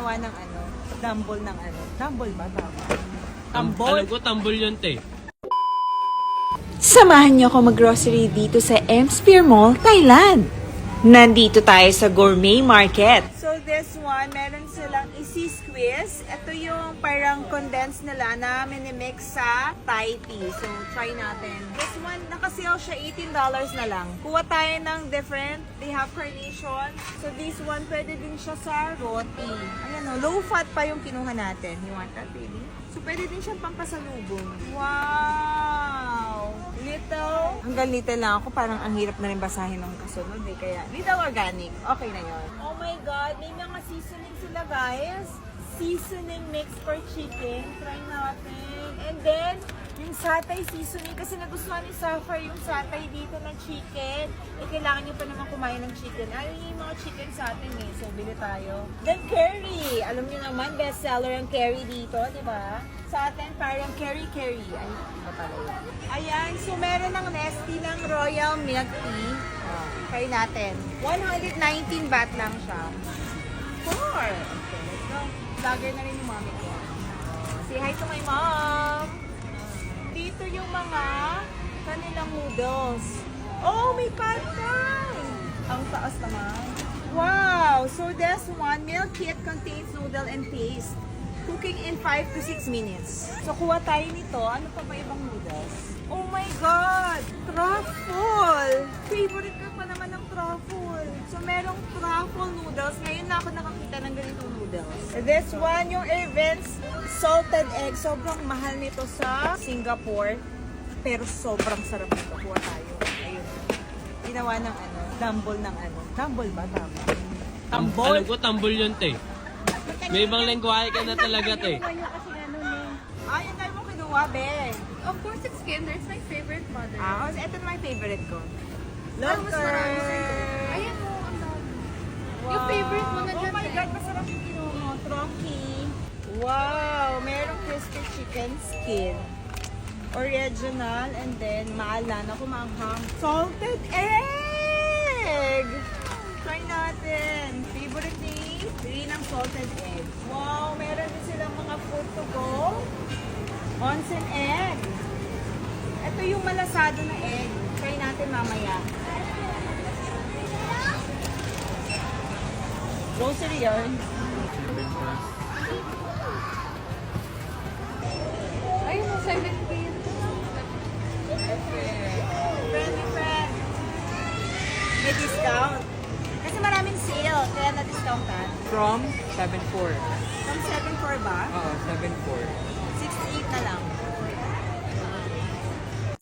Ginawa ng ano, dumble ng ano. Dumble ba? Tama. Tam- Tambol? Alam ko, tambol yun, te. Samahan niyo ako mag-grocery dito sa M Sphere Mall, Thailand. Nandito tayo sa Gourmet Market. This one, meron silang easy squeeze. Ito yung parang condensed nila na minimix sa Thai tea. So try natin. This one, nakasale siya $18 na lang. Kuha tayo ng different. They have carnation. So this one, pwede din siya sa roti. Ayan o, low fat pa yung kinuha natin. You want that, baby? So pwede din siyang pampasalubong. Wow! Little. Hanggang little lang ako. Parang ang hirap na rin basahin ng kasunod eh. Kaya little organic. Okay na yon. Oh my God! May mga seasoning sila guys. Seasoning mix for chicken. Try natin. And then, yung satay seasoning. Kasi nagustuhan ni Safar yung satay dito ng chicken. Eh, kailangan nyo pa naman kumain ng chicken. Ayaw yung mga chicken sa atin eh. So, bili tayo. Then, curry. Alam niyo naman, bestseller ang curry dito, di ba? Sa atin, parang curry-curry. Ay, iba pala yun. Ayan, so meron ng Nestle ng Royal Milk Tea. Oh, try natin. 119 baht lang siya. Four. Okay, let's go. Vlogger na rin yung mommy ko. Say hi to my mom. Dito yung mga kanilang noodles. Oh, may pad! Ang taas naman. Wow! So this one, meal kit contains noodle and paste. Cooking in 5 to 6 minutes. So kuha tayo nito. Ano pa ba ibang noodles? Oh my God! Truffle! Favorite ko pa naman ng truffle. So merong truffle noodles. Ngayon na ako nakakita ng ganitong noodles. This one, yung Irvin's salted egg. Sobrang mahal nito sa Singapore. Pero sobrang sarap nito. Kuha tayo. Ayun. Ginawa ng ano, dumble ng ano. Dumble ba? Tama. Tam- Alam ko, tambol yun, te. May ibang lengguwahe ka na talaga, te. Ay, ang dami mo kinuha, be. Of course, it's Kinder. It's my favorite mother. Ah, ito na my favorite ko. Parang mas marami sa'yo. Lurker! Ayan mo, ang dami. Yung favorite mo na Oh dyan, my te. God, masarap yung kinuha mo. Tronky. Wow, merong chicken skin. Original and then maala na kumanghang. Salted egg! Try natin. Favorite ni Rin ang salted egg. Wow, meron din silang mga food to go. Onsen egg. Ito yung malasado na egg. Try natin mamaya. Grocery yun. Ayun mo, 7K. Friendly friend. May discount. Kasi maraming sale, kaya na-discountan. From 7.4. From 7.4